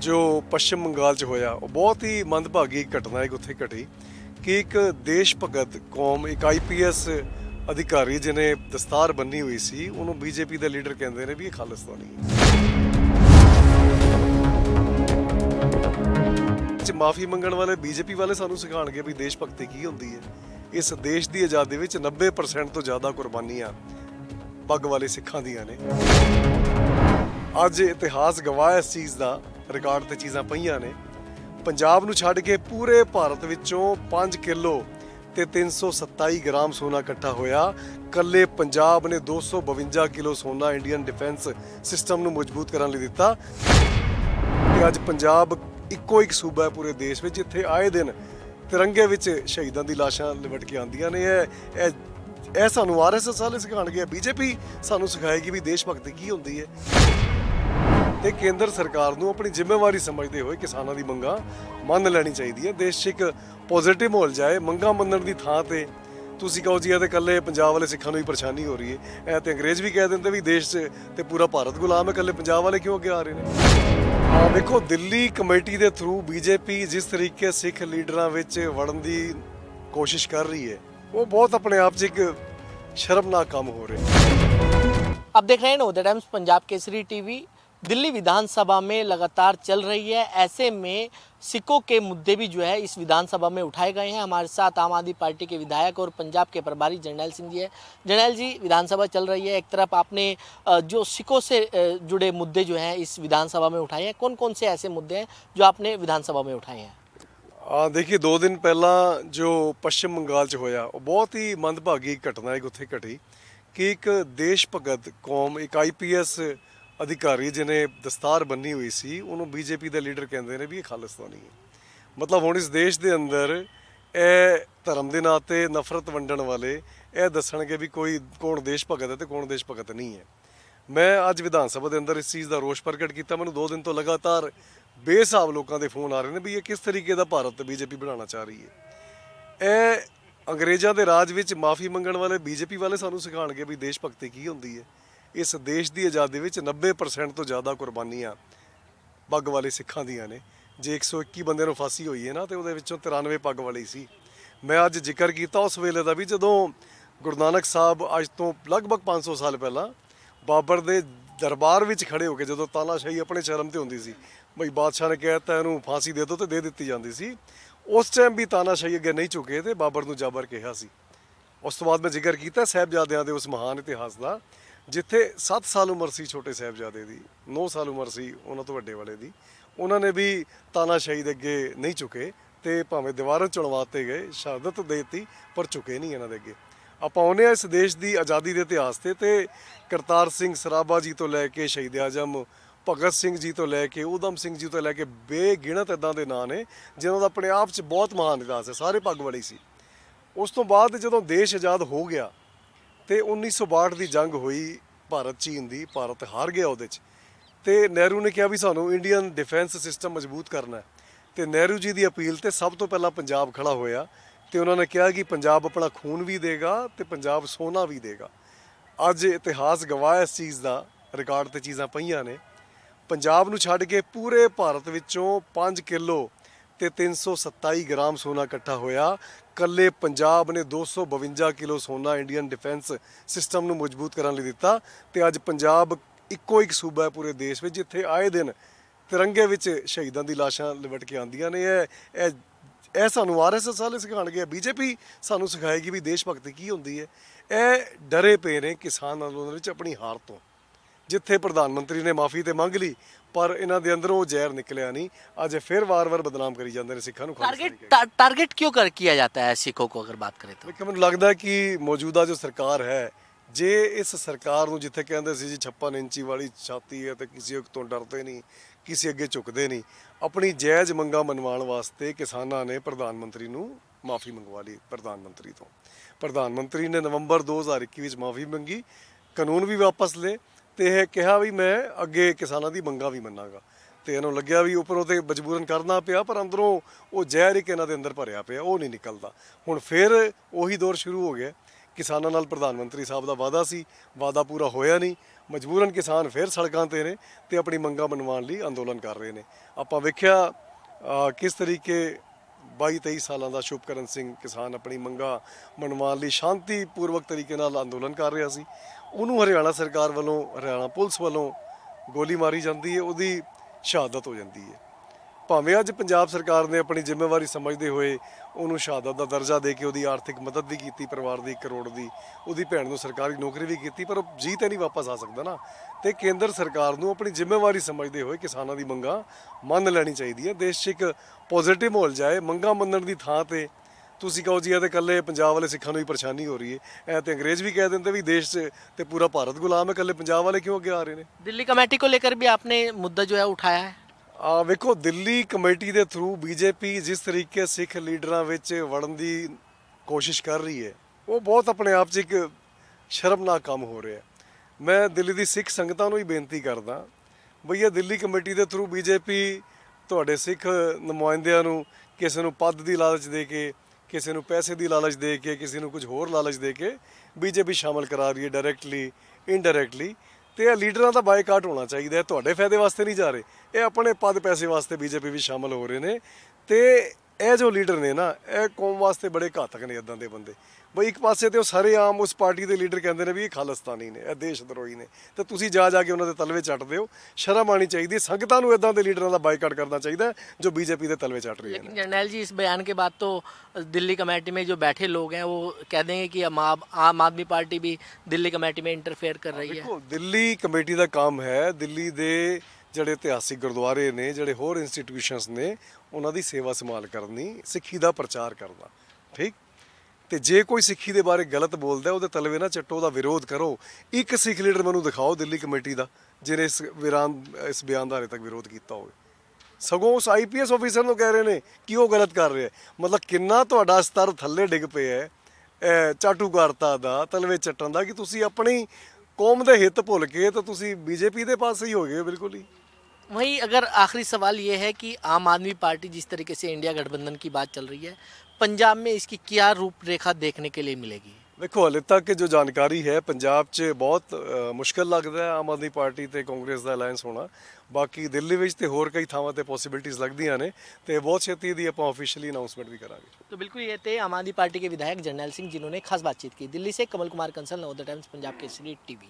ਜੋ ਪੱਛਮ ਬੰਗਾਲ 'ਚ ਹੋਇਆ, ਉਹ ਬਹੁਤ ਹੀ ਮੰਦਭਾਗੀ ਘਟਨਾ ਇੱਕ ਉੱਥੇ ਘਟੀ ਕਿ ਇੱਕ ਦੇਸ਼ ਭਗਤ ਕੌਮ, ਇੱਕ ਆਈਪੀਐਸ ਅਧਿਕਾਰੀ ਜਿਹਨੇ ਦਸਤਾਰ ਬੰਨੀ ਹੋਈ ਸੀ, ਉਹਨੂੰ ਬੀਜੇਪੀ ਦੇ ਲੀਡਰ ਕਹਿੰਦੇ ਨੇ ਵੀ ਇਹ ਖਾਲਿਸਤਾਨੀ ਹੈ। ਚ ਮਾਫੀ ਮੰਗਣ ਵਾਲੇ ਬੀਜੇਪੀ ਵਾਲੇ ਸਾਨੂੰ ਸਿਖਾਉਣਗੇ ਵੀ ਦੇਸ਼ ਭਗਤੀ ਕੀ ਹੁੰਦੀ ਹੈ। ਇਸ ਦੇਸ਼ ਦੀ ਆਜ਼ਾਦੀ ਵਿੱਚ 90% ਤੋਂ ਜ਼ਿਆਦਾ ਕੁਰਬਾਨੀਆਂ ਪੱਗ ਵਾਲੇ ਸਿੱਖਾਂ ਦੀਆਂ ਨੇ। ਅੱਜ ਇਤਿਹਾਸ ਗਵਾਹ ਇਸ ਚੀਜ਼ ਦਾ, ਰਿਕਾਰਡ ਤੇ ਚੀਜ਼ਾਂ ਪਈਆਂ ਨੇ। ਪੰਜਾਬ ਨੂੰ ਛੱਡ ਕੇ ਪੂਰੇ ਭਾਰਤ ਵਿੱਚੋਂ 5 ਕਿਲੋ ਤੇ 327 ਗ੍ਰਾਮ ਸੋਨਾ ਇਕੱਠਾ ਹੋਇਆ। ਕੱਲੇ ਪੰਜਾਬ ਨੇ 252 ਕਿਲੋ ਸੋਨਾ ਇੰਡੀਅਨ ਡਿਫੈਂਸ ਸਿਸਟਮ ਨੂੰ ਮਜ਼ਬੂਤ ਕਰਨ ਲਈ ਦਿੱਤਾ। ਕਿ ਅੱਜ ਪੰਜਾਬ ਇੱਕੋ ਇੱਕ ਸੂਬਾ ਹੈ ਪੂਰੇ ਦੇਸ਼ ਵਿੱਚ, ਜਿੱਥੇ ਆਏ ਦਿਨ ਤਿਰੰਗੇ ਵਿੱਚ ਸ਼ਹੀਦਾਂ ਦੀ ਲਾਸ਼ਾਂ ਲਿਵਟ ਕੇ ਆਉਂਦੀਆਂ ਨੇ। ਇਹ ਇਹ ਇਹ ਸਾਨੂੰ ਆਰਐਸਐਸ ਵਾਲੇ ਸਿਖਾਉਣਗੇ ਬੀਜੇਪੀ ਸਾਨੂੰ ਸਿਖਾਏਗੀ ਵੀ ਦੇਸ਼ ਭਗਤੀ ਕੀ ਹੁੰਦੀ ਹੈ। ਤੇ ਕੇਂਦਰ ਸਰਕਾਰ ਨੂੰ ਆਪਣੀ ਜ਼ਿੰਮੇਵਾਰੀ ਸਮਝਦੇ ਹੋਏ ਕਿਸਾਨਾਂ ਦੀ ਮੰਗਾਂ ਮੰਨ ਲੈਣੀ ਚਾਹੀਦੀ ਹੈ ਦੇਸ਼ 'ਚ ਇੱਕ ਪੋਜ਼ਿਟਿਵ ਮਾਹੌਲ ਜਾਏ ਮੰਗਾਂ ਮੰਨਣ ਦੀ ਥਾਂ ਤੇ ਤੁਸੀਂ ਕਹੋ ਜੀ ਇਹ ਤੇ ਇਕੱਲੇ ਪੰਜਾਬ ਵਾਲੇ ਸਿੱਖਾਂ ਨੂੰ ਹੀ ਪਰੇਸ਼ਾਨੀ ਹੋ ਰਹੀ ਹੈ ਇਹ ਤੇ ਅੰਗਰੇਜ਼ ਵੀ ਕਹਿ ਦਿੰਦੇ ਵੀ ਦੇਸ਼ 'ਚ ਤੇ ਪੂਰਾ ਭਾਰਤ ਗੁਲਾਮ ਹੈ ਇਕੱਲੇ ਪੰਜਾਬ ਵਾਲੇ ਕਿਉਂ ਅੱਗੇ ਆ ਰਹੇ ਨੇ ਆ ਵੇਖੋ ਦਿੱਲੀ ਕਮੇਟੀ ਦੇ ਥਰੂ ਬੀਜੇਪੀ ਜਿਸ ਤਰੀਕੇ ਸਿੱਖ ਲੀਡਰਾਂ ਵਿੱਚ ਵੜਨ ਦੀ ਕੋਸ਼ਿਸ਼ ਕਰ ਰਹੀ ਹੈ ਉਹ ਬਹੁਤ ਆਪਣੇ ਆਪ 'ਚ ਇੱਕ ਸ਼ਰਮਨਾਕ ਕੰਮ ਹੋ ਰਿਹਾ ਹੈ आप देख रहे हैं नवोदय टाइम्स पंजाब केसरी टीवी दिल्ली विधानसभा में लगातार चल रही है। ऐसे में सिक्कों के मुद्दे भी जो है इस विधानसभा में उठाए गए हैं। हमारे साथ आम आदमी पार्टी के विधायक और पंजाब के प्रभारी जर्नैल सिंह जी है। जर्नैल जी, विधानसभा चल रही है। एक तरफ़ आपने जो सिक्कों से जुड़े मुद्दे जो हैं इस विधानसभा में उठाए हैं। कौन कौन से ऐसे मुद्दे हैं जो आपने विधानसभा में उठाए हैं? देखिए, दो दिन पहला जो पश्चिम बंगाल च होया बहुत ही मंदभागी घटना एक उत्थे घटी कि एक देश भगत कौम, एक आईपीएस ਅਧਿਕਾਰੀ ਜਿਹਨੇ ਦਸਤਾਰ ਬੰਨੀ ਹੋਈ ਸੀ, ਉਹਨੂੰ ਬੀਜੇਪੀ ਦੇ ਲੀਡਰ ਕਹਿੰਦੇ ਨੇ ਵੀ ਇਹ ਖਾਲਿਸਤਾਨੀ ਹੈ। ਮਤਲਬ ਹੁਣ ਇਸ ਦੇਸ਼ ਦੇ ਅੰਦਰ ਇਹ ਧਰਮ ਦੇ ਨਾਂ ਤੇ ਨਫ਼ਰਤ ਵੰਡਣ ਵਾਲੇ ਇਹ ਦੱਸਣਗੇ ਵੀ ਕੋਈ ਕੌਣ ਦੇਸ਼ ਭਗਤ ਹੈ ਤੇ ਕੌਣ ਦੇਸ਼ ਭਗਤ ਨਹੀਂ ਹੈ। ਮੈਂ ਅੱਜ ਵਿਧਾਨ ਸਭਾ ਦੇ ਅੰਦਰ ਇਸ ਚੀਜ਼ ਦਾ ਰੋਸ਼ ਪ੍ਰਗਟ ਕੀਤਾ। ਮੈਨੂੰ 2 ਦਿਨ ਤੋਂ ਲਗਾਤਾਰ ਬੇਸਾਬ ਲੋਕਾਂ ਦੇ ਫੋਨ ਆ ਰਹੇ ਨੇ ਵੀ ਇਹ ਕਿਸ ਤਰੀਕੇ ਦਾ ਭਾਰਤ ਬੀਜੇਪੀ ਬਣਾਉਣਾ ਚਾਹ ਰਹੀ ਹੈ। ਇਹ ਅੰਗਰੇਜ਼ਾਂ ਦੇ ਰਾਜ ਵਿੱਚ ਮਾਫੀ ਮੰਗਣ ਵਾਲੇ, ਬੀਜੇਪੀ ਵਾਲੇ ਸਾਨੂੰ ਸਿਖਾਉਣਗੇ ਵੀ ਦੇਸ਼ ਭਗਤੀ ਕੀ ਹੁੰਦੀ ਹੈ। ਇਸ ਦੇਸ਼ ਦੀ ਆਜ਼ਾਦੀ ਵਿੱਚ 90% ਤੋਂ ਜ਼ਿਆਦਾ ਕੁਰਬਾਨੀਆਂ ਪੱਗ ਵਾਲੇ ਸਿੱਖਾਂ ਦੀਆਂ ਨੇ। ਜੇ 121 ਬੰਦੇ ਨੂੰ ਫਾਂਸੀ ਹੋਈ ਹੈ ਨਾ, ਤੇ ਉਹਦੇ ਵਿੱਚੋਂ 93 ਪੱਗ ਵਾਲੇ ਸੀ। ਮੈਂ ਅੱਜ ਜ਼ਿਕਰ ਕੀਤਾ ਉਸ ਵੇਲੇ ਦਾ ਵੀ ਜਦੋਂ ਗੁਰੂ ਨਾਨਕ ਸਾਹਿਬ ਅੱਜ ਤੋਂ ਲਗਭਗ 500 ਸਾਲ ਪਹਿਲਾਂ ਬਾਬਰ ਦੇ ਦਰਬਾਰ ਵਿੱਚ ਖੜੇ ਹੋ ਕੇ ਜਦੋਂ ਤਾਨਾਸ਼ਾਹੀ ਆਪਣੇ ਸ਼ਰਮ ਤੇ ਹੁੰਦੀ ਸੀ, ਬਈ ਬਾਦਸ਼ਾਹ ਨੇ ਕਹਿਤਾ ਇਹਨੂੰ ਫਾਂਸੀ ਦੇ ਦਿਓ ਤੇ ਦੇ ਦਿੱਤੀ ਜਾਂਦੀ ਸੀ, ਉਸ ਟਾਈਮ ਵੀ ਤਾਨਾਸ਼ਾਹੀ ਅੱਗੇ ਨਹੀਂ ਝੁਕੇ ਤੇ ਬਾਬਰ ਨੂੰ ਜਾਬਰ ਕਿਹਾ ਸੀ। ਉਸ ਤੋਂ ਬਾਅਦ ਮੈਂ ਜ਼ਿਕਰ ਕੀਤਾ ਸਾਹਿਬਜ਼ਾਦਿਆਂ ਦੇ ਉਸ ਮਹਾਨ ਇਤਿਹਾਸ ਦਾ। ਜਿੱਥੇ 7 ਸਾਲ ਉਮਰ ਸੀ ਛੋਟੇ ਸਾਹਿਬਜ਼ਾਦੇ ਦੀ 9 ਸਾਲ ਉਮਰ ਸੀ ਉਹਨਾਂ ਤੋਂ ਵੱਡੇ ਵਾਲੇ ਦੀ, ਉਹਨਾਂ ਨੇ ਵੀ ਤਾਨਾਸ਼ਾਹੀ ਦੇ ਅੱਗੇ ਨਹੀਂ ਝੁਕੇ ਤੇ ਭਾਵੇਂ ਦੀਵਾਰਾਂ ਚੁਣਵਾਤੇ ਗਏ, ਸ਼ਹਾਦਤ ਦੇ ਦਿੱਤੀ, ਪਰ ਝੁਕੇ ਨਹੀਂ ਇਹਨਾਂ ਦੇ ਅੱਗੇ। ਆਪਾਂ ਆਉਂਦੇ ਹਾਂ ਇਸ ਦੇਸ਼ ਦੀ ਆਜ਼ਾਦੀ ਦੇ ਇਤਿਹਾਸ ਤੇ ਤੇ ਕਰਤਾਰ ਸਿੰਘ ਸਰਾਭਾ ਜੀ ਤੋਂ ਲੈ ਕੇ ਸ਼ਹੀਦ ਆਜਮ, ਭਗਤ ਸਿੰਘ ਜੀ ਤੋਂ ਲੈ ਕੇ ਊਧਮ ਸਿੰਘ ਜੀ ਤੋਂ ਲੈ ਕੇ ਬੇਗਿਣਤ ਇਦਾਂ ਦੇ ਨਾਂ ਨੇ, ਜਿਨ੍ਹਾਂ ਦਾ ਆਪਣੇ ਆਪ 'ਚ ਬਹੁਤ ਮਹਾਨ ਇਤਿਹਾਸ ਹੈ, ਸਾਰੇ ਪੱਗ ਵਾਲੇ ਸੀ। ਉਸ ਤੋਂ ਬਾਅਦ ਜਦੋਂ ਦੇਸ਼ ਆਜ਼ਾਦ ਹੋ ਗਿਆ ਤੇ 1962 ਦੀ ਜੰਗ ਹੋਈ ਭਾਰਤ ਚੀਨ ਦੀ, ਭਾਰਤ ਹਾਰ ਗਿਆ ਉਹਦੇ 'ਚ। ਤੇ ਨਹਿਰੂ ਨੇ ਕਿਹਾ ਵੀ ਸਾਨੂੰ ਇੰਡੀਅਨ ਡਿਫੈਂਸ ਸਿਸਟਮ ਮਜ਼ਬੂਤ ਕਰਨਾ ਹੈ। ਤੇ ਨਹਿਰੂ ਜੀ ਦੀ ਅਪੀਲ ਤੇ ਸਭ ਤੋਂ ਪਹਿਲਾਂ ਪੰਜਾਬ ਖੜਾ ਹੋਇਆ ਤੇ ਉਹਨਾਂ ਨੇ ਕਿਹਾ ਕਿ ਪੰਜਾਬ ਆਪਣਾ ਖੂਨ ਵੀ ਦੇਗਾ ਤੇ ਪੰਜਾਬ ਸੋਨਾ ਵੀ ਦੇਗਾ। ਅੱਜ ਇਤਿਹਾਸ ਗਵਾਹ ਇਸ ਚੀਜ਼ ਦਾ, ਰਿਕਾਰਡ ਤੇ ਚੀਜ਼ਾਂ ਪਈਆਂ ਨੇ। ਪੰਜਾਬ ਨੂੰ ਛੱਡ ਕੇ ਪੂਰੇ ਭਾਰਤ ਵਿੱਚੋਂ 5 ਕਿਲੋ ਤੇ 327 ਗ੍ਰਾਮ ਸੋਨਾ ਇਕੱਠਾ ਹੋਇਆ। ਕੱਲੇ ਪੰਜਾਬ ਨੇ 252 ਕਿਲੋ ਸੋਨਾ ਇੰਡੀਅਨ ਡਿਫੈਂਸ ਸਿਸਟਮ ਨੂੰ ਮਜ਼ਬੂਤ ਕਰਨ ਲਈ ਦਿੱਤਾ ਤੇ ਅੱਜ ਪੰਜਾਬ ਇੱਕੋ ਇੱਕ ਸੂਬਾ ਹੈ ਪੂਰੇ ਦੇਸ਼ ਵਿੱਚ, ਜਿੱਥੇ ਆਏ ਦਿਨ ਤਿਰੰਗੇ ਵਿੱਚ ਸ਼ਹੀਦਾਂ ਦੀ ਲਾਸ਼ਾਂ ਲਿਵਟ ਕੇ ਆਉਂਦੀਆਂ ਨੇ। ਇਹ ਇਹ ਇਹ ਸਾਨੂੰ ਆਰਐਸਐਸ ਵਾਲੇ ਸਿਖਾਉਣਗੇ। ਬੀਜੇਪੀ ਸਾਨੂੰ ਸਿਖਾਏਗੀ ਵੀ ਦੇਸ਼ ਭਗਤੀ ਕੀ ਹੁੰਦੀ ਹੈ। ਇਹ ਡਰੇ ਪਏ ਨੇ ਕਿਸਾਨ ਅੰਦੋਲਨ ਵਿੱਚ ਆਪਣੀ ਹਾਰ ਤੋਂ। ਜਿੱਥੇ ਪ੍ਰਧਾਨ ਮੰਤਰੀ ਨੇ ਮਾਫੀ ਤੇ ਮੰਗ ਲਈ ਪਰ ਇਹਨਾਂ ਦੇ ਅੰਦਰੋਂ ਉਹ ਜ਼ਹਿਰ ਨਿਕਲਿਆ ਨਹੀਂ ਅੱਜ ਇਹ ਫਿਰ ਵਾਰ-ਵਾਰ ਬਦਨਾਮ ਕਰੀ ਜਾਂਦੇ ਨੇ ਸਿੱਖਾਂ ਨੂੰ ਖਾਲਿਸਤਾਨੀ टारगेट ਕਹਿ ਕੇ। टा, टारगेट क्यों कर किया जाता है सिखों को अगर बात करें तो ਕਿ ਮੈਨੂੰ ਲੱਗਦਾ ਹੈ ਕਿ ਮੌਜੂਦਾ ਜੋ ਸਰਕਾਰ ਹੈ ਜੇ ਇਸ ਸਰਕਾਰ ਨੂੰ ਜਿੱਥੇ ਕਹਿੰਦੇ ਸੀ ਜੀ 56 ਇੰਚੀ ਵਾਲੀ ਛਾਤੀ ਹੈ ਤੇ ਕਿਸੇ ਤੋਂ ਡਰਦੇ ਨਹੀਂ ਕਿਸੇ ਅੱਗੇ ਝੁਕਦੇ ਨਹੀਂ ਆਪਣੀ ਜਾਇਜ਼ ਮੰਗਾਂ ਮਨਵਾਉਣ ਵਾਸਤੇ ਕਿਸਾਨਾਂ ਨੇ ਪ੍ਰਧਾਨ ਮੰਤਰੀ ਨੂੰ ਮਾਫੀ ਮੰਗਵਾ ਲਈ ਪ੍ਰਧਾਨ ਮੰਤਰੀ ਤੋਂ ਪ੍ਰਧਾਨ ਮੰਤਰੀ ਨੇ ਨਵੰਬਰ 2021 ਵਿੱਚ ਮਾਫੀ ਮੰਗੀ ਕਾਨੂੰਨ ਵੀ ਵਾਪਸ ਲਏ ਤੇ ਇਹ ਕਿਹਾ ਵੀ ਮੈਂ ਅੱਗੇ ਕਿਸਾਨਾਂ ਦੀ ਮੰਗਾਂ ਵੀ ਮੰਨਾਂਗਾ। ਤੇ ਇਹਨੂੰ ਲੱਗਿਆ ਵੀ ਉੱਪਰੋਂ ਤੇ ਮਜਬੂਰਨ ਕਰਨਾ ਪਿਆ, ਪਰ ਅੰਦਰੋਂ ਉਹ ਜ਼ਹਿਰ ਇੱਕ ਇਹਨਾਂ ਦੇ ਅੰਦਰ ਭਰਿਆ ਪਿਆ, ਉਹ ਨਹੀਂ ਨਿਕਲਦਾ। ਹੁਣ ਫਿਰ ਉਹੀ ਦੌਰ ਸ਼ੁਰੂ ਹੋ ਗਿਆ। ਕਿਸਾਨਾਂ ਨਾਲ ਪ੍ਰਧਾਨ ਮੰਤਰੀ ਸਾਹਿਬ ਦਾ ਵਾਅਦਾ ਸੀ, ਵਾਅਦਾ ਪੂਰਾ ਹੋਇਆ ਨਹੀਂ। ਮਜਬੂਰਨ ਕਿਸਾਨ ਫਿਰ ਸੜਕਾਂ ਤੇ ਨੇ ਤੇ ਆਪਣੀ ਮੰਗਾਂ ਮਨਵਾਉਣ ਲਈ ਅੰਦੋਲਨ ਕਰ ਰਹੇ ਨੇ। ਆਪਾਂ ਵੇਖਿਆ ਕਿਸ ਤਰੀਕੇ 22 23 ਸਾਲਾਂ ਦਾ ਸ਼ੁਭਕਰਨ ਸਿੰਘ ਕਿਸਾਨ ਆਪਣੀ ਮੰਗਾਂ ਮਨਵਾਉਣ ਲਈ ਸ਼ਾਂਤੀਪੂਰਵਕ ਤਰੀਕੇ ਨਾਲ ਅੰਦੋਲਨ ਕਰ ਰਿਹਾ ਸੀ। ਉਹਨੂੰ ਹਰਿਆਣਾ ਸਰਕਾਰ ਵੱਲੋਂ, ਹਰਿਆਣਾ ਪੁਲਿਸ ਵੱਲੋਂ ਗੋਲੀ ਮਾਰੀ ਜਾਂਦੀ ਹੈ, ਉਹਦੀ ਸ਼ਹਾਦਤ ਹੋ ਜਾਂਦੀ ਹੈ। ਭਾਵੇਂ ਅੱਜ ਪੰਜਾਬ ਸਰਕਾਰ ਨੇ ਆਪਣੀ ਜ਼ਿੰਮੇਵਾਰੀ ਸਮਝਦੇ ਹੋਏ ਉਹਨੂੰ ਸ਼ਹਾਦਤ ਦਾ ਦਰਜਾ ਦੇ ਕੇ ਉਹਦੀ ਆਰਥਿਕ ਮਦਦ ਵੀ ਕੀਤੀ, ਪਰਿਵਾਰ ਦੀ 1 ਕਰੋੜ ਦੀ, ਉਹਦੀ ਭੈਣ ਨੂੰ ਸਰਕਾਰੀ ਨੌਕਰੀ ਵੀ ਕੀਤੀ, ਪਰ ਉਹ ਜੀ ਤੇ ਨਹੀਂ ਵਾਪਸ ਆ ਸਕਦਾ ਨਾ। ਤੇ ਕੇਂਦਰ ਸਰਕਾਰ ਨੂੰ ਆਪਣੀ ਜ਼ਿੰਮੇਵਾਰੀ ਸਮਝਦੇ ਹੋਏ ਕਿਸਾਨਾਂ ਦੀ ਮੰਗਾਂ ਮੰਨ ਲੈਣੀ ਚਾਹੀਦੀ ਹੈ। ਦੇਸ਼ 'ਚ ਇੱਕ ਪੋਜ਼ਿਟਿਵ ਮਾਹੌਲ ਜਾਏ, ਮੰਗਾਂ ਮੰਨਣ ਦੀ ਥਾਂ ਤੇ ਤੁਸੀਂ ਕਹੋ ਜੀ ਇਹ ਤੇ ਇਕੱਲੇ ਪੰਜਾਬ ਵਾਲੇ ਸਿੱਖਾਂ ਨੂੰ ਹੀ ਪਰੇਸ਼ਾਨੀ ਹੋ ਰਹੀ ਹੈ ਇਹ ਤੇ ਅੰਗਰੇਜ਼ ਵੀ ਕਹਿ ਦਿੰਦੇ ਵੀ ਦੇਸ਼ 'ਚ ਤੇ ਪੂਰਾ ਭਾਰਤ ਗੁਲਾਮ ਹੈ ਇਕੱਲੇ ਪੰਜਾਬ ਵਾਲੇ ਕਿਉਂ ਅੱਗੇ ਆ ਰਹੇ ਨੇ दिल्ली कमेटी को लेकर भी आपने मुद्दा जो है उठाया है ਆ ਵੇਖੋ ਦਿੱਲੀ ਕਮੇਟੀ ਦੇ ਥਰੂ ਬੀਜੇਪੀ ਜਿਸ ਤਰੀਕੇ ਸਿੱਖ ਲੀਡਰਾਂ ਵਿੱਚ ਵੜਨ ਦੀ ਕੋਸ਼ਿਸ਼ ਕਰ ਰਹੀ ਹੈ ਉਹ ਬਹੁਤ ਆਪਣੇ ਆਪ 'ਚ ਇੱਕ ਸ਼ਰਮਨਾਕ ਕੰਮ ਹੋ ਰਿਹਾ ਹੈ ਮੈਂ ਦਿੱਲੀ ਦੀ ਸਿੱਖ ਸੰਗਤਾਂ ਨੂੰ ਹੀ ਬੇਨਤੀ ਕਰਦਾ ਬਈ ਇਹ ਦਿੱਲੀ ਕਮੇਟੀ ਦੇ ਥਰੂ ਬੀਜੇਪੀ ਤੁਹਾਡੇ ਸਿੱਖ ਨੁਮਾਇੰਦਿਆਂ ਨੂੰ ਕਿਸੇ ਨੂੰ ਪਦ ਦੀ ਲਾਲਚ ਦੇ ਕੇ ਕਿਸੇ ਨੂੰ ਪੈਸੇ ਦੀ ਲਾਲਚ ਦੇ ਕੇ, ਕਿਸੇ ਨੂੰ ਕੁਝ ਹੋਰ ਲਾਲਚ ਦੇ ਕੇ ਬੀਜੇਪੀ ਸ਼ਾਮਲ ਕਰਾ ਰਹੀ ਹੈ ਡਾਇਰੈਕਟਲੀ ਇਨਡਾਇਰੈਕਟਲੀ ਤੇ ਇਹ ਲੀਡਰਾਂ ਦਾ ਬਾਈਕਾਟ ਹੋਣਾ ਚਾਹੀਦਾ ਹੈ। ਤੁਹਾਡੇ ਫਾਇਦੇ ਵਾਸਤੇ ਨਹੀਂ ਜਾ ਰਹੇ। ਇਹ ਆਪਣੇ ਪਦ ਪੈਸੇ ਵਾਸਤੇ ਬੀਜੇਪੀ ਵੀ ਸ਼ਾਮਲ ਹੋ ਰਹੇ ਨੇ ਤੇ ਇਹ ਜੋ ਲੀਡਰ ਨੇ ਨਾ ਇਹ ਕੌਮ ਵਾਸਤੇ ਬੜੇ ਘਾਤਕ ਨੇ ਇਦਾਂ ਦੇ ਬੰਦੇ ਬਈ ਇੱਕ ਪਾਸੇ ਤੇ ਉਹ ਸਾਰੇ ਆਮ ਉਸ ਪਾਰਟੀ ਦੇ ਲੀਡਰ ਕਹਿੰਦੇ ਨੇ ਵੀ ਇਹ ਖਾਲਿਸਤਾਨੀ ਨੇ ਇਹ ਦੇਸ਼ ਦਰੋਹੀ ਨੇ ਤੇ ਤੁਸੀਂ ਜਾ ਜਾ ਕੇ ਉਹਨਾਂ ਦੇ ਤਲਵੇ ਚੱਟਦੇ ਹੋ ਸ਼ਰਮ ਆਣੀ ਚਾਹੀਦੀ ਹੈ ਸੰਗਤਾਂ ਨੂੰ ਇਦਾਂ ਦੇ ਲੀਡਰਾਂ ਦਾ ਬਾਈਕਾਟ ਕਰਨਾ ਚਾਹੀਦਾ ਹੈ, ਜੋ ਬੀਜੇਪੀ ਦੇ ਤਲਵੇ ਚੱਟ ਰਹੇ ਨੇ लेकिन जर्नैल जी इस बयान के बाद तो दिल्ली कमेटी में जो बैठे लोग हैं वो कह देंगे कि हम आप- आम आदमी पार्टी भी दिल्ली कमेटी में इंटरफेयर कर रही है ਦੇਖੋ ਦਿੱਲੀ ਕਮੇਟੀ ਦਾ ਕੰਮ ਹੈ ਦਿੱਲੀ ਦੇ ਜਿਹੜੇ ਇਤਿਹਾਸਿਕ ਗੁਰਦੁਆਰੇ ਨੇ, ਜਿਹੜੇ ਹੋਰ ਇੰਸਟੀਟਿਊਸ਼ਨਸ ਨੇ, ਉਹਨਾਂ ਦੀ ਸੇਵਾ ਸੰਭਾਲ ਕਰਨੀ, ਸਿੱਖੀ ਦਾ ਪ੍ਰਚਾਰ ਕਰਨਾ। ਠੀਕ? ਤੇ ਜੇ ਕੋਈ ਸਿੱਖੀ ਦੇ ਬਾਰੇ ਗਲਤ ਬੋਲਦਾ ਉਹਦੇ ਤਲਵੇ ਨਾ ਚੱਟੋ ਦਾ ਵਿਰੋਧ ਕਰੋ। ਇੱਕ ਸਿੱਖ ਲੀਡਰ ਮੈਨੂੰ ਦਿਖਾਓ ਦਿੱਲੀ ਕਮੇਟੀ ਦਾ, ਜਿਹਨੇ ਇਸ ਵਿਰਾਨ, ਇਸ ਬਿਆਨ ਦਾ ਹਾਲੇ ਤੱਕ ਵਿਰੋਧ ਕੀਤਾ ਹੋਵੇ। ਸਗੋਂ ਉਸ ਆਈਪੀਐਸ ਆਫੀਸਰ ਨੂੰ ਕਹਿ ਰਹੇ ਨੇ ਕਿ ਉਹ ਗਲਤ ਕਰ ਰਿਹਾ ਮਤਲਬ ਕਿੰਨਾ ਤੁਹਾਡਾ ਸਤਰ ਥੱਲੇ ਡਿੱਗ ਪਿਆ ਹੈ ਚਾਟੂਕਾਰਤਾ ਦਾ, ਤਲਵੇ ਚੱਟਣ ਦਾ, ਕਿ ਤੁਸੀਂ ਆਪਣੀ ਕੌਮ ਦੇ ਹਿੱਤ ਭੁੱਲ ਕੇ ਤਾਂ ਤੁਸੀਂ ਬੀਜੇਪੀ ਦੇ ਪਾਸੇ ਹੀ ਹੋ ਗਏ ਹੋ, ਬਿਲਕੁਲ ਹੀ। वही अगर आखिरी सवाल ये है कि आम आदमी पार्टी जिस तरीके से इंडिया गठबंधन की बात चल रही है पंजाब में इसकी क्या रूपरेखा देखने के लिए मिलेगी ਵੇਖੋ ਹਲੇ ਤੱਕ ਜੋ ਜਾਣਕਾਰੀ ਹੈ ਪੰਜਾਬ 'ਚ ਬਹੁਤ ਅ, ਮੁਸ਼ਕਲ ਲੱਗਦਾ ਹੈ ਆਮ ਆਦਮੀ ਪਾਰਟੀ ਤੇ ਕਾਂਗਰਸ ਦਾ ਅਲਾਈਅੰਸ ਹੋਣਾ ਬਾਕੀ ਦਿੱਲੀ ਵਿੱਚ ਤੇ ਹੋਰ ਕਈ ਥਾਵਾਂ ਤੇ ਪੋਸਿਬਿਲਿਟੀਆਂ ਲੱਗਦੀਆਂ ਨੇ ਤੇ ਬਹੁਤ ਛੇਤੀ ਦੀ ਆਪਾਂ ਆਫੀਸ਼ੀਅਲੀ ਅਨਾਉਂਸਮੈਂਟ ਵੀ ਕਰਾਂਗੇ तो बिल्कुल ये थे आम आदमी पार्टी के विधायक जर्नैल सिंह जिन्होंने खास बातचीत की दिल्ली से कमल कुमार कंसल नवोदय टाइम्स पंजाब केसरी टीवी